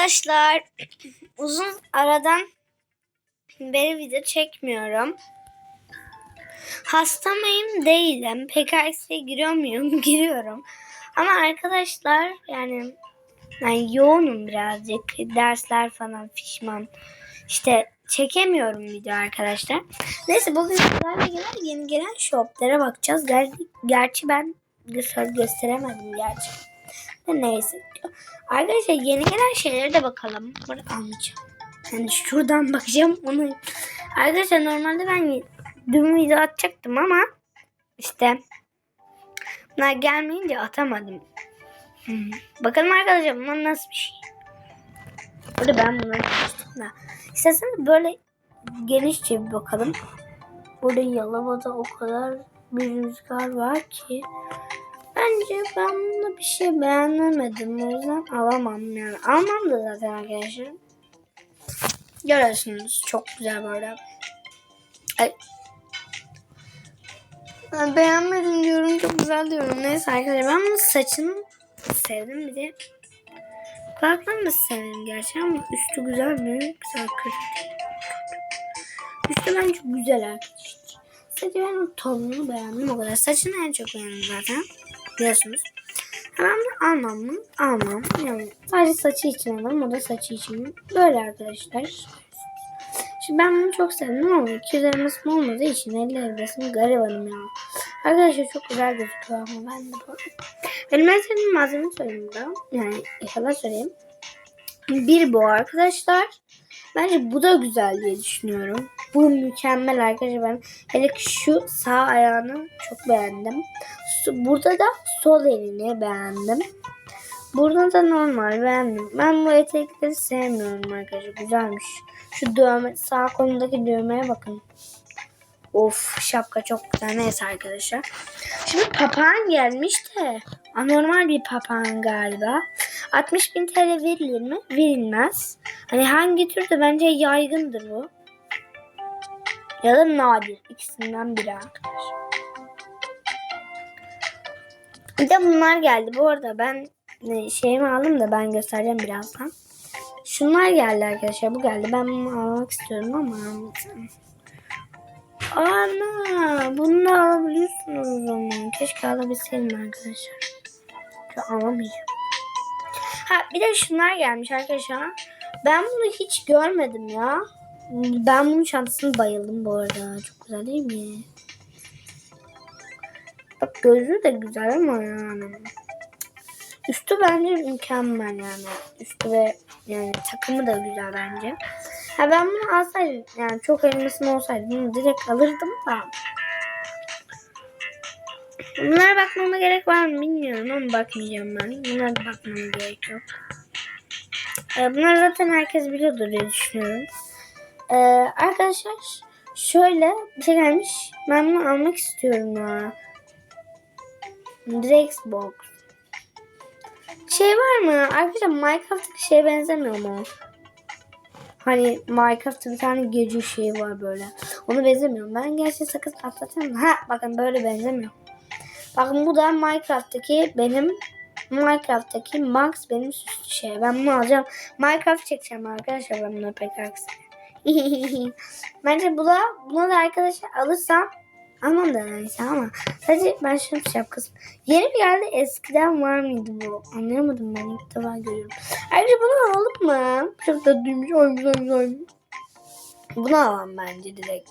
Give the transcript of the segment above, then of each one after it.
Arkadaşlar uzun aradan beri video çekmiyorum. Hasta mıyım? Değilim. PKX'e giriyor muyum? Giriyorum. Ama arkadaşlar yani ben yoğunum birazcık. Dersler falan fişman. İşte çekemiyorum video arkadaşlar. Neyse bugün sizlerle gelen yeni gelen shoplara bakacağız. Ger gerçi ben gö- gösteremedim gerçi. Neyse. Arkadaşlar yeni gelen şeylere de bakalım. Burada almayacağım. Yani şuradan bakacağım onu. Arkadaşlar normalde ben dün video atacaktım ama işte bunlar gelmeyince atamadım. Hmm. Bakalım arkadaşlar bunlar nasıl bir şey. Burada ben bunları açtım da. İsterseniz böyle genişçe bir bakalım. Burada Yalova'da o kadar bir rüzgar var ki. Bence ben bunda bir şey beğenemedim. O yüzden alamam yani. Almam da zaten arkadaşlar. Görüyorsunuz çok güzel böyle. Ay. Beğenmedim diyorum çok güzel diyorum. Neyse arkadaşlar ben bunun saçını sevdim bir de. Kulaklarını da sevdim gerçi ama üstü güzel mi? Güzel değil. Üstü bence güzel arkadaşlar. Sadece ben o tonunu beğendim o kadar. Saçını en çok beğendim zaten. Biliyorsunuz. Hemen almam mı? Almam. Yani sadece saçı için alırım. O da saçı için. Böyle arkadaşlar. Şimdi ben bunu çok sevdim ama 200 elmasım olmadığı için 50 elmasım garibanım ya. Arkadaşlar çok güzel gözüküyor ama ben de bu. Sevdiğim malzeme söyleyeyim burada. Yani inşallah söyleyeyim. Bir bu arkadaşlar. Bence bu da güzel diye düşünüyorum. Bu mükemmel arkadaşlar. Ben hele şu sağ ayağını çok beğendim. Burada da sol elini beğendim. Burada da normal beğendim. Ben bu etekleri sevmiyorum arkadaşlar. Güzelmiş. Şu dövme sağ kolundaki düğmeye bakın. Of şapka çok güzel. Neyse arkadaşlar. Şimdi papağan gelmiş de anormal bir papağan galiba. 60 bin TL verilir mi? Verilmez. Hani hangi türde bence yaygındır bu. Ya da nadir. İkisinden biri arkadaşlar. Bir de bunlar geldi. Bu arada ben e, şeyimi aldım da ben göstereceğim birazdan. Şunlar geldi arkadaşlar. Bu geldi. Ben bunu almak istiyorum ama. Ana bunu da alabiliyorsunuz o zaman. Keşke alabilseydim arkadaşlar. Şu alamayacağım. Ha bir de şunlar gelmiş arkadaşlar. Ben bunu hiç görmedim ya. Ben bunun çantasını bayıldım bu arada. Çok güzel değil mi? Bak gözü de güzel ama yani. Üstü bence mükemmel yani. Üstü ve yani takımı da güzel bence. Ha ben bunu alsaydım yani çok elmasım olsaydı bunu direkt alırdım da. Bunlara bakmama gerek var mı bilmiyorum ama bakmayacağım ben. Bunlara da bakmama gerek yok. Ee, bunları zaten herkes biliyordur diye düşünüyorum. Ee, arkadaşlar şöyle bir şey gelmiş. Ben bunu almak istiyorum ya. Direkt box. Şey var mı? Arkadaşlar Minecraft'taki şeye benzemiyor mu? Hani Minecraft'ta bir tane gece şeyi var böyle. Onu benzemiyor. Ben gerçi sakız atlatıyorum. Ha bakın böyle benzemiyor. Bakın bu da Minecraft'taki benim Minecraft'taki Max benim süslü şey. Ben bunu alacağım. Minecraft çekeceğim arkadaşlar ben bunu pek Bence bu da buna da arkadaşlar alırsam Aman da neyse ama sadece ben şunu şapkası. Yeni bir yerde eskiden var mıydı bu? Anlayamadım ben ilk defa görüyorum. Ayrıca bunu alalım mı? Çok da duymuş. Ay güzel güzel. Bunu alalım bence direkt.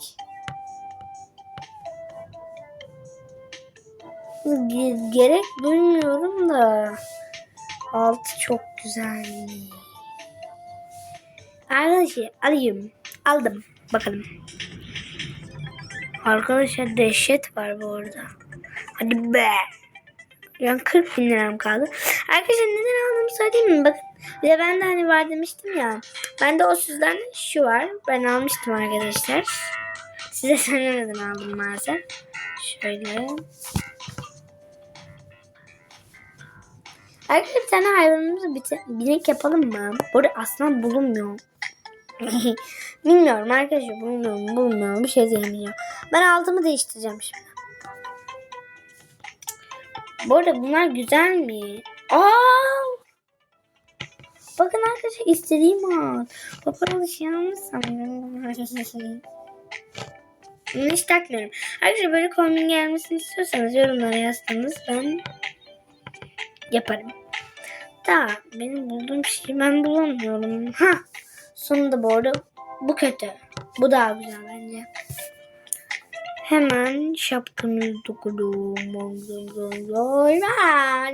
Ge- gerek duymuyorum da. Altı çok güzel. Arkadaşlar alayım. Aldım. Bakalım. Arkadaşlar dehşet var bu arada. Hadi be. Yani 40 bin liram kaldı. Arkadaşlar neden aldığımı söyleyeyim mi? Bakın bir de ben de hani var demiştim ya. Bende o süzden şu var. Ben almıştım arkadaşlar. Size söylemeden aldım maalesef. Şöyle. Arkadaşlar bir tane hayvanımızı binek yapalım mı? Burada aslan bulunmuyor. Bilmiyorum arkadaşlar bulmuyorum bulmuyorum bir şey diyemeyeceğim. Ben altımı değiştireceğim şimdi. Bu arada bunlar güzel mi? Aa! Bakın arkadaşlar istediğim an. Paparazzi yanlış sanıyorum. Bunu hiç takmıyorum. Arkadaşlar böyle kombin gelmesini istiyorsanız yorumlara yazsanız ben yaparım. Da benim bulduğum şeyi ben bulamıyorum. Ha sonunda bu arada bu kötü. Bu daha güzel bence. Hemen şapkamızı dokudum.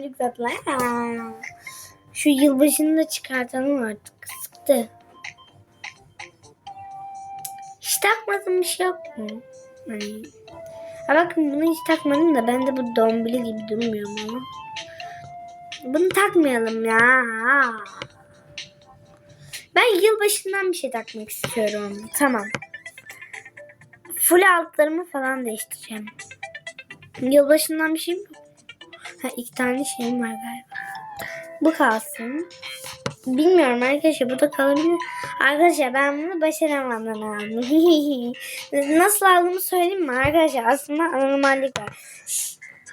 Çok tatlı. Şu yılbaşını da çıkartalım artık. Sıktı. Hiç takmadığım bir şey yok mu? Hani... Ha bakın bunu hiç takmadım da bende bu dombili gibi durmuyor mu? Bunu takmayalım ya. Ben yılbaşından bir şey takmak istiyorum. Tamam. Full altlarımı falan değiştireceğim. Yılbaşından bir şey mi? Ha iki tane şeyim var galiba. Bu kalsın. Bilmiyorum arkadaşlar bu da kalabilir. Arkadaşlar ben bunu başaramadan aldım. Nasıl aldığımı söyleyeyim mi arkadaşlar? Aslında anormallik var.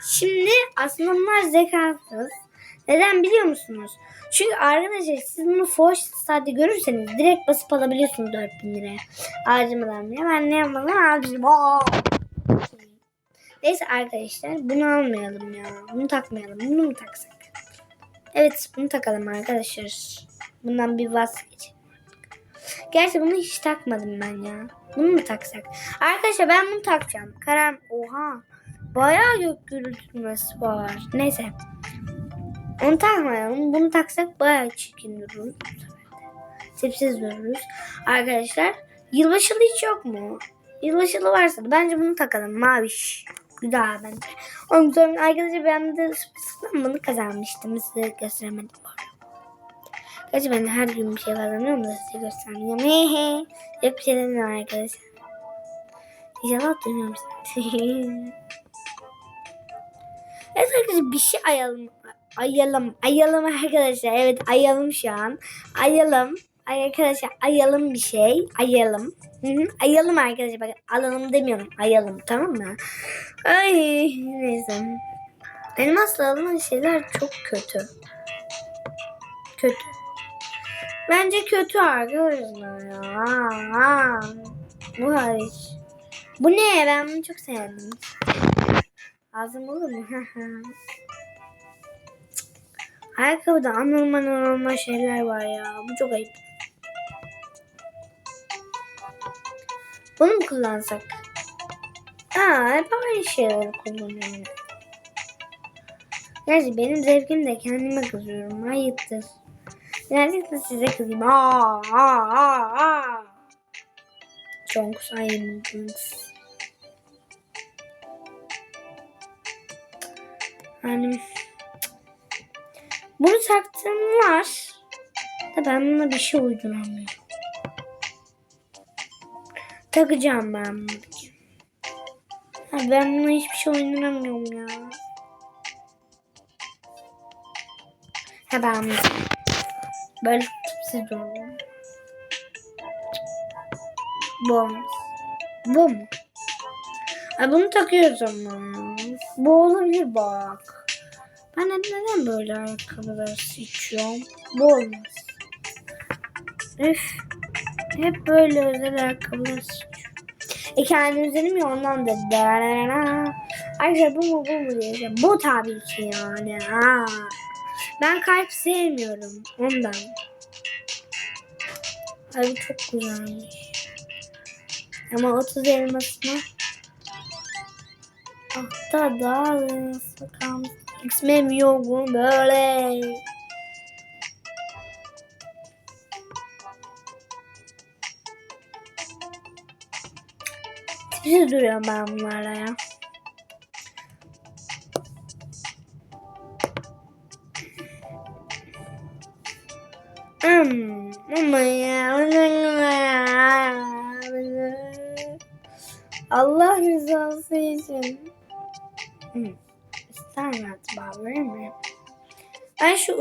Şimdi aslında bunlar zekasız. Neden biliyor musunuz? Çünkü arkadaşlar siz bunu Foş saatte görürseniz direkt basıp alabiliyorsunuz 4000 liraya. Harcamadan bile. Ben ne yapmadan. Aa! Neyse arkadaşlar bunu almayalım ya. Bunu takmayalım. Bunu mu taksak? Evet bunu takalım arkadaşlar. Bundan bir vazgeçelim. Gerçi bunu hiç takmadım ben ya. Bunu mu taksak? Arkadaşlar ben bunu takacağım. Karar... Oha. Bayağı gök gürültülmesi var. Neyse. Onu takmayalım. Bunu taksak bayağı çirkin dururuz. Tipsiz dururuz. Arkadaşlar yılbaşılı hiç yok mu? Yılbaşılı varsa bence bunu takalım. Maviş. Güzel bence. Ondan sonra arkadaşlar ben de bunu kazanmıştım. Size gösteremedim bu. Gerçi ben her gün bir şey kazanıyorum da size göstermeyeceğim. Hehe. Yok bir şey demiyorum arkadaşlar. İnşallah duymamışsınız. evet arkadaşlar bir şey ayalım. Ayalım. Ayalım arkadaşlar. Evet ayalım şu an. Ayalım. Ay arkadaşlar ayalım bir şey. Ayalım. Hı hı. Ayalım arkadaşlar. Bakın alalım demiyorum. Ayalım tamam mı? Ay neyse. Benim asla alınan şeyler çok kötü. Kötü. Bence kötü arkadaşlar ya. Bu hariç. Bu ne? Ben bunu çok sevdim. Ağzım olur mu? Ayakkabıda anormal anormal şeyler var ya. Bu çok ayıp. Bunu mu kullansak? Aa, hep aynı şeyleri kullanıyorum. Gerçi benim zevkim de kendime kızıyorum. Ayıptır. Gerçekten size kızayım. Aa, aa, aa. Çok sayımcınız. Yani bunu taktığım var. Da ben buna bir şey uyduramıyorum. Takacağım ben bunu. Ha, ben buna hiçbir şey uyduramıyorum ya. Ha ben bunu- böyle tipsiz duruyorum. Bu olmaz. Bu mu? Ha, bunu takıyoruz ama. Bu olabilir bak. Ben neden böyle ayakkabılar seçiyorum? Bu olmaz. Üf. Hep böyle özel ayakkabılar seçiyorum. E kendi üzerim ya ondan da. Ayrıca bu mu bu mu diyeceğim. Bu tabii ki yani. Ha. Ben kalp sevmiyorum. Ondan. Ay bu çok güzelmiş. Ama 30 elmasına Ahta dağılması kalmış. İsmim yok mu böyle? Tipsiz duruyorum ben bunlarla ya.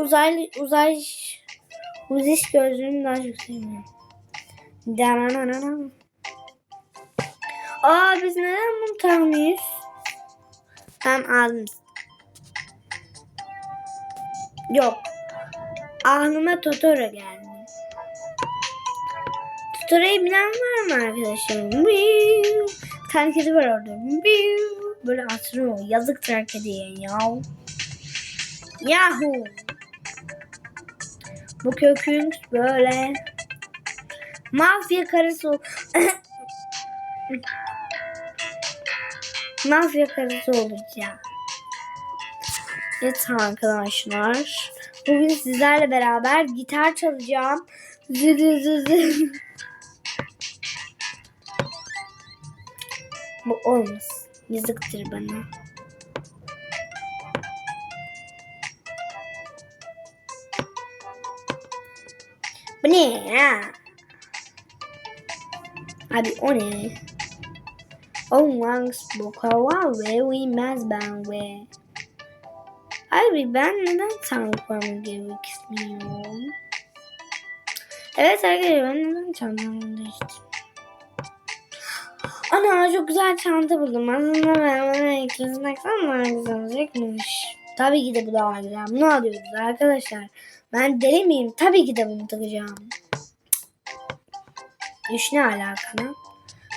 Uzay uzay uziş gözlüğünü daha çok seviyorum. Dananana. Aa biz neden bunu takmıyoruz? Tamam aldım. Yok. aklıma Totoro geldi. Totoro'yu bilen var mı arkadaşlar? Miu. Bir tane var orada. Böyle atıyor. Yazıktır kediye ya. Yahoo. Bu kökün böyle mafya karısı mafya karısı olacağım. Evet arkadaşlar. Bugün sizlerle beraber gitar çalacağım. Zı zı zı. Bu olmaz. Yazıktır bana. Bu ne ya? Abi o ne? Olmaz bu kava ve uymaz ben ve. Abi ben neden tanıklarımı girmek istemiyorum? Evet arkadaşlar ben neden çantamı değiştirdim? Ana çok güzel çanta buldum. Aslında ben bana ikisini taksam daha güzel olacakmış. Tabii ki de bu daha güzel. Bunu alıyoruz arkadaşlar. Ben deli miyim? Tabii ki de bunu takacağım. Üç ne alakalı?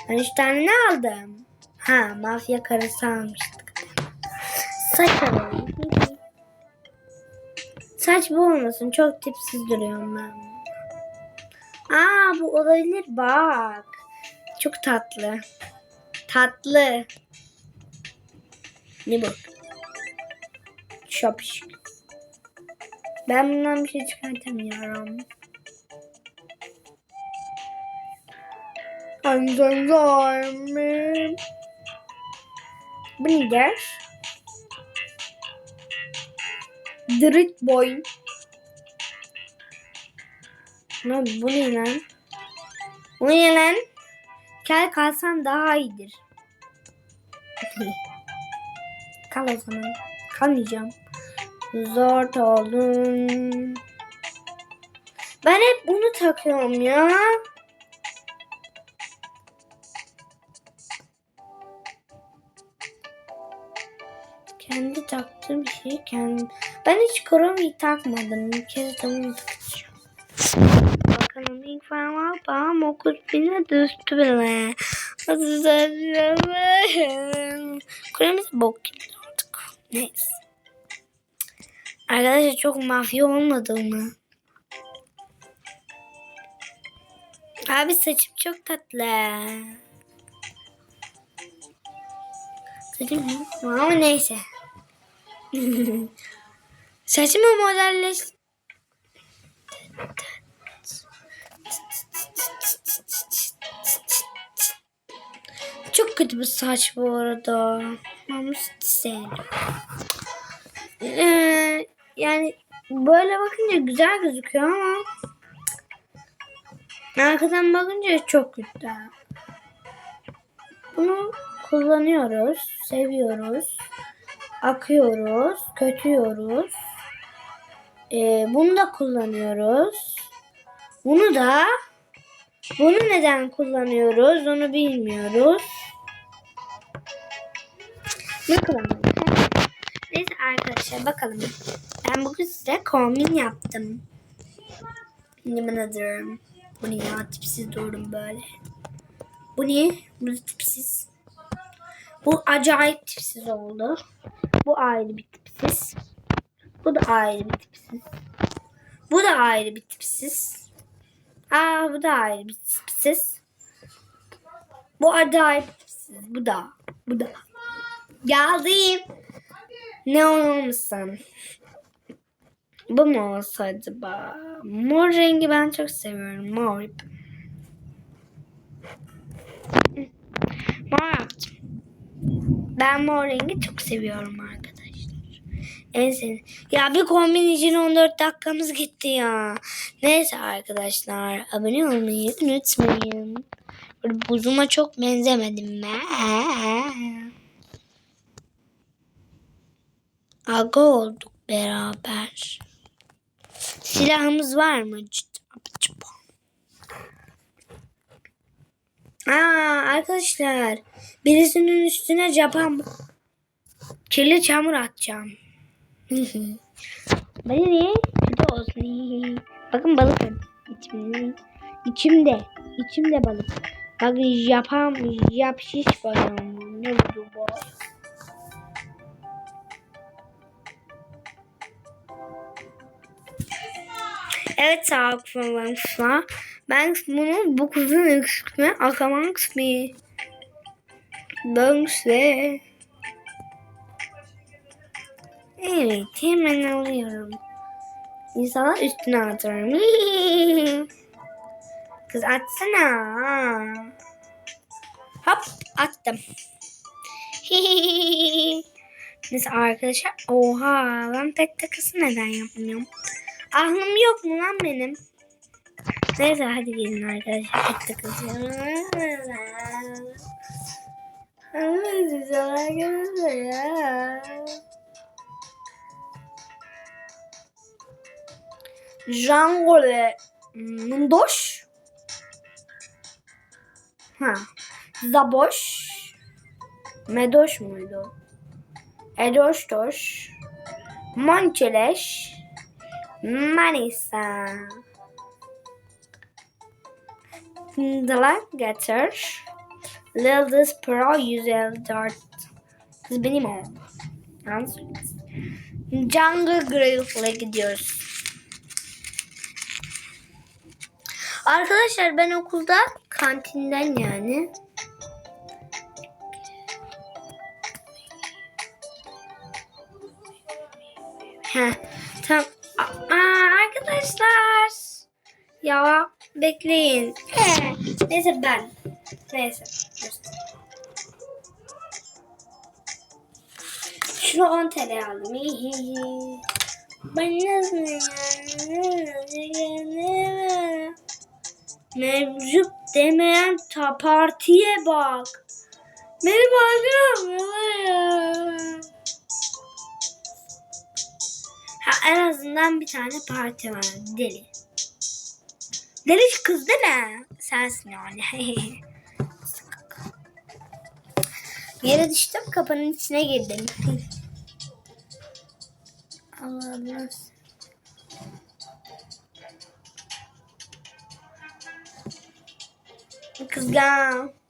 Ben üç tane ne aldım? Ha mafya karısı almıştık. Saç alalım. Saç bu olmasın. Çok tipsiz duruyorum ben. Aa bu olabilir bak. Çok tatlı. Tatlı. Ne bu? Şapşik. Ben bundan bir şey çıkartamıyorum. So sorry. Bu ne der? Drift boy. Ne bu ne lan? Bu ne lan? Kel kalsam daha iyidir. Kal o zaman. Kalmayacağım. Zor oldum. Ben hep bunu takıyorum ya. Kendi taktığım şey kendi. Ben hiç kromi takmadım. Bir kere de bunu takacağım. Bakalım ilk falan babam okul bine düştü bile. Nasıl söyleyeyim? Kremisi bok gibi artık. Neyse. Arkadaşlar çok mafya olmadı mı? Abi saçım çok tatlı. Saçım mu? ama neyse. Saçımı modelleş... Çok kötü bir saç bu arada. Bunu sevmiyorum. Ee, yani böyle bakınca güzel gözüküyor ama arkadan bakınca çok güzel. Bunu kullanıyoruz, seviyoruz, akıyoruz, kötüyoruz. Ee, bunu da kullanıyoruz. Bunu da bunu neden kullanıyoruz onu bilmiyoruz. Ne kullanıyoruz? Neyse arkadaşlar bakalım. Ben bugün size kombin yaptım. Yemin ederim. Bu ne ya tipsiz durdum böyle. Bu ne? Bu tipsiz. Bu acayip tipsiz oldu. Bu ayrı bir tipsiz. Bu da ayrı bir tipsiz. Bu da ayrı bir tipsiz. Aa bu da ayrı bir tipsiz. Bu acayip tipsiz. Bu da. Bu da. Geldim. Ne olmasın? Bu mu olsa acaba? Mor rengi ben çok seviyorum. Mor. Mor yaptım. Ben mor rengi çok seviyorum arkadaşlar. En sevdiğim. Ya bir kombin için 14 dakikamız gitti ya. Neyse arkadaşlar. Abone olmayı unutmayın. Böyle buzuma çok benzemedim ben. Aga olduk beraber. Silahımız var mı? Aa arkadaşlar birisinin üstüne Japon kirli çamur atacağım. Beni niye? Kötü olsun. Bakın balık içimde. İçimde. İçimde balık. Bak yapam yap şiş balığım. Ne bu Evet arkadaşlar. Ben bunu bu kızın üstüne akamak mı? Dönse. Evet hemen alıyorum. İnsanlar üstüne atıyorum. Kız atsana. Hop attım. Neyse arkadaşlar. Oha ben pek takısı neden yapmıyorum? Aklım yok mu lan benim? Neyse hadi gelin arkadaşlar. Ya. Jangole Mundoş. Ha. Zaboş. Medoş muydu? Edoştoş. Monçeleş. Manisa. Hindala Getir. Lildis Pro 154. Kız benim o. Yalnız. Jungle Grill'e gidiyoruz. Arkadaşlar ben okulda kantinden yani Heh, tamam. Arkadaşlar. Ya bekleyin. Neyse ben. Neyse. Şunu 10 TL aldım. Ben nasıl Mevcut demeyen ta partiye bak. Beni bağırmıyorlar en azından bir tane parti var. Deli. Deli kız değil mi? Sensin yani. Yere düştüm kapının içine girdim. Allah Allah. Kızgın.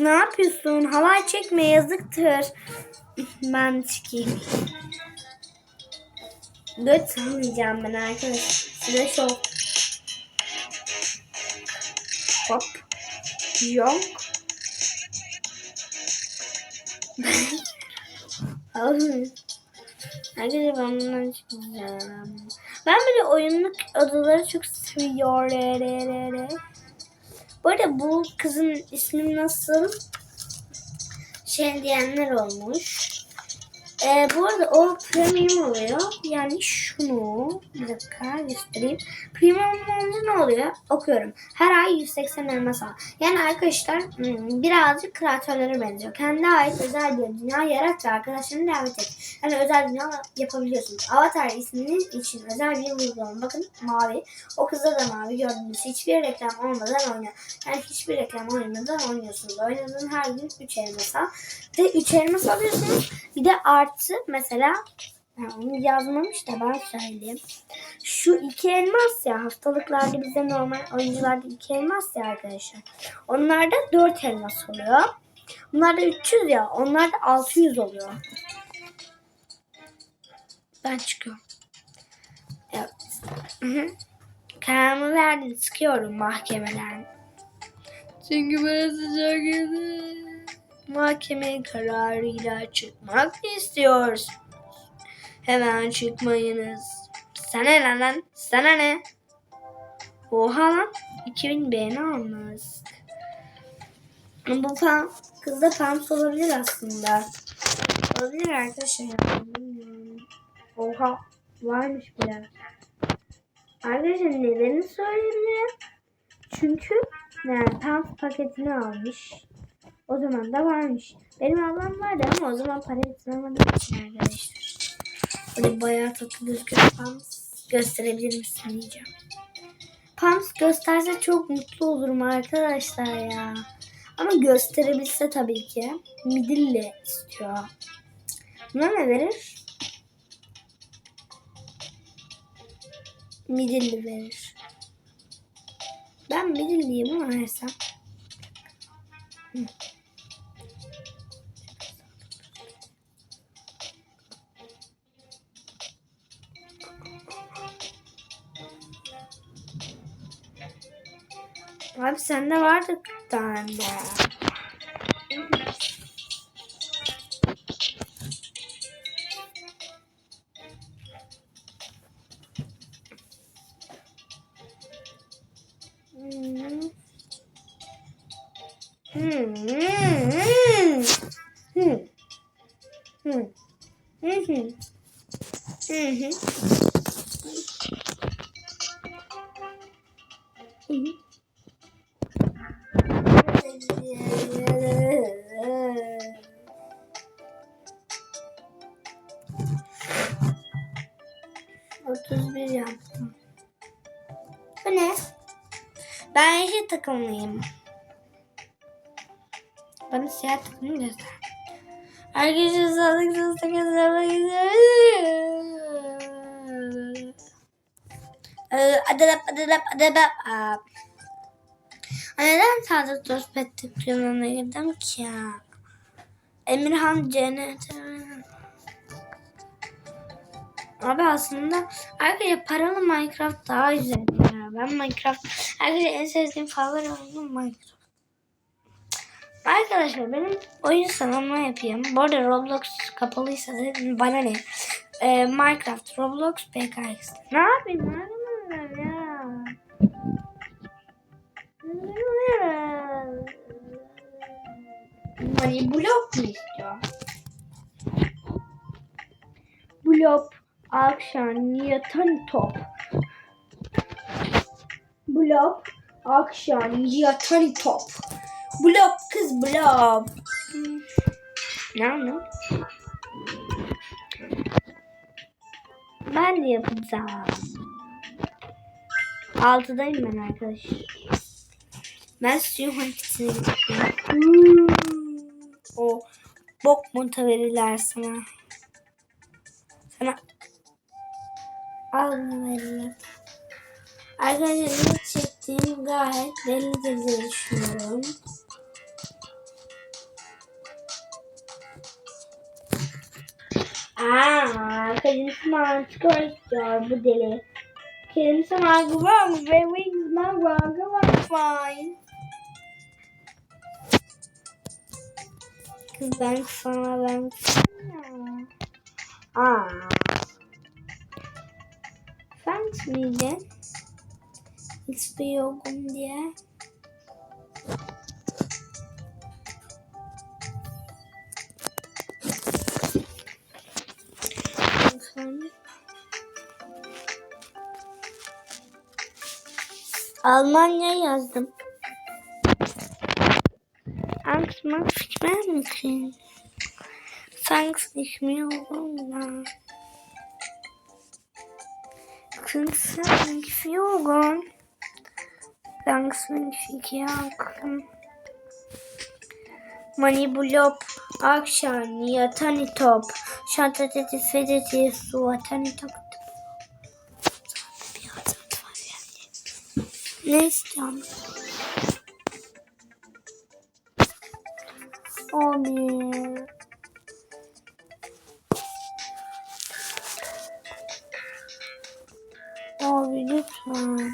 Ne yapıyorsun? Halay çekme yazıktır. Ben çıkayım. Göt sanmayacağım ben arkadaş. Size şov. Hop. Yok. Arkadaşlar ben bundan çıkacağım. Ben böyle oyunluk odaları çok seviyorum. Bu arada bu kızın ismi nasıl? Şey diyenler olmuş. Ee, bu arada o premium oluyor. Yani şunu bir dakika göstereyim. Premium olunca ne oluyor? Okuyorum. Her ay 180 elmas al. Yani arkadaşlar hmm, birazcık kreatörlere benziyor. Kendi ait özel bir dünya yarat ve arkadaşlarını davet et. Yani özel dünya yapabiliyorsunuz. Avatar isminiz için özel bir uygulama. Bakın mavi. O kızda da mavi gördüğünüz hiçbir reklam olmadan oynuyor. Yani hiçbir reklam olmadan oynuyorsunuz. Oynadığın her gün 3 elmas al. Ve 3 elmas alıyorsunuz. Bir de artı mesela ha, onu yazmamış da ben söyleyeyim. Şu iki elmas ya haftalıklarda bize normal oyuncularda iki elmas ya arkadaşlar. Onlarda 4 elmas oluyor. Bunlarda 300 ya. Onlarda 600 oluyor. Ben çıkıyorum. Evet. Hı hı. Kararımı verdim. Sıkıyorum mahkemeden. Çünkü burası çok güzel. Mahkeme kararıyla çıkmak istiyoruz. Hemen çıkmayınız. Sana ne lan? Sana ne? Oha lan. 2000 beğeni almış. Bu pan, kız da pams olabilir aslında. Olabilir arkadaşlar. Oha. Varmış bile. Arkadaşlar nedenini söyleyebilirim. Çünkü yani pams paketini almış. O zaman da varmış. Benim ablam vardı ama o zaman para yatıramadım için arkadaşlar. Böyle bayağı tatlı gözüküyor. Pams gösterebilir misin diyeceğim. Pams gösterse çok mutlu olurum arkadaşlar ya. Ama gösterebilse tabii ki. Midilli istiyor. Buna ne verir? Midilli verir. Ben midilliyim ama versem. Hı. Abi sende vardı bir tane. Hmm. Takımlıyım. Bana siyah takımı göster. Arkadaşlar sağlık sağlık sağlık Adadap adadap adadap. Aa. Neden sadece sohbet tıklamana girdim ki ya? Emirhan Cennet. Abi aslında arkadaşlar paralı Minecraft daha güzel. Ben Minecraft arkadaşlar en sevdiğim favori oyunum Minecraft. Arkadaşlar benim oyun sıralama yapayım. Bu arada Roblox kapalıysa da bana ne? Ee, Minecraft, Roblox, PKX. Ne yapayım? Ne yapayım ya? Hani blok mu istiyor? Blok, akşam, yatan top. Blok, akşam, yatan top. Blok kız. Hmm. Ne ne? Ben de yapacağım. Altıdayım ben arkadaşlar. Ben suyun gidiyorum? Hmm. O bok monta verirler sana. Sana al verirler. Arkadaşlar çektiğim gayet bellidir diye düşünüyorum. Aa, kendisi mantıklı istiyor bu deli. Kendisi mantıklı ve wings mantıklı fine. Kız ben sana ben sana. Aa. Sen miydin? XP diye. Almanya yazdım. Angst macht Schmerzen. Angst nicht mehr Hunger. Angst nicht. Angst Langsminski halkım. Manibulop, Akşani, Atani Top, Şantateti, Fedeti, Su, Atani Top. Ne istiyorum? Abi. Abi lütfen.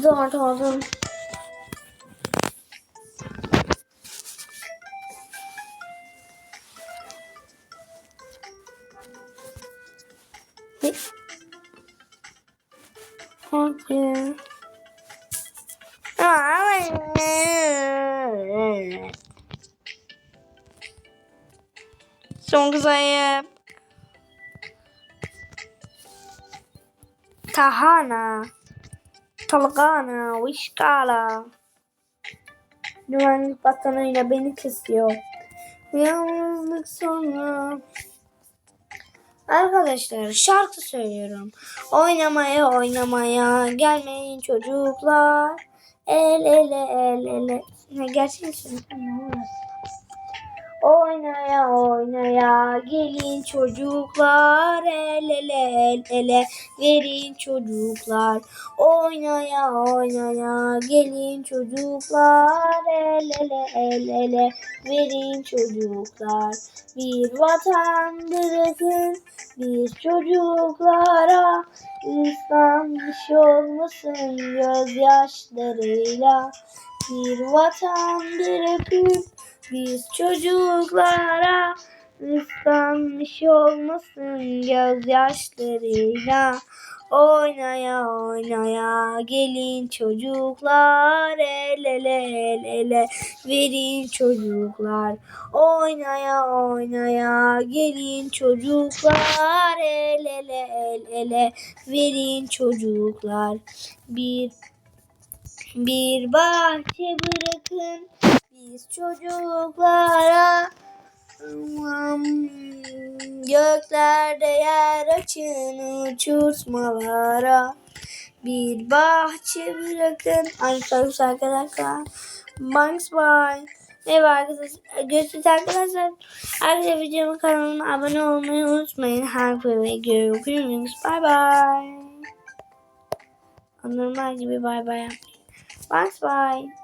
aldım artık aldım. Hadi. Son kızayım. Tahana. Talgana. Vişkala. Güvenlik bakanıyla beni kesiyor. Yalnızlık sonra. Arkadaşlar şarkı söylüyorum. Oynamaya oynamaya gelmeyin çocuklar. El ele el ele. Ne gerçekten olur? Oynaya oynaya gelin çocuklar el ele el ele verin çocuklar. Oynaya oynaya gelin çocuklar el ele el ele verin çocuklar. Bir vatan bırakın biz çocuklara ıslanmış olmasın gözyaşlarıyla. Bir vatan bırakıp biz çocuklara ıslanmış olmasın gözyaşlarıyla. Oynaya oynaya gelin çocuklar el ele el ele verin çocuklar. Oynaya oynaya gelin çocuklar el ele el ele verin çocuklar. Bir bir bahçe bırakın biz çocuklara göklerde yer açın uçurtmalara bir bahçe bırakın. Sarısı arkadaşlar. Thanks bye Merhaba arkadaşlar. Görüşürüz arkadaşlar. Arkadaşlar videomun kanalıma abone olmayı unutmayın. Her videoyu okuyorsunuz Bye bye Normal gibi bye bye yapmayın Thanks bye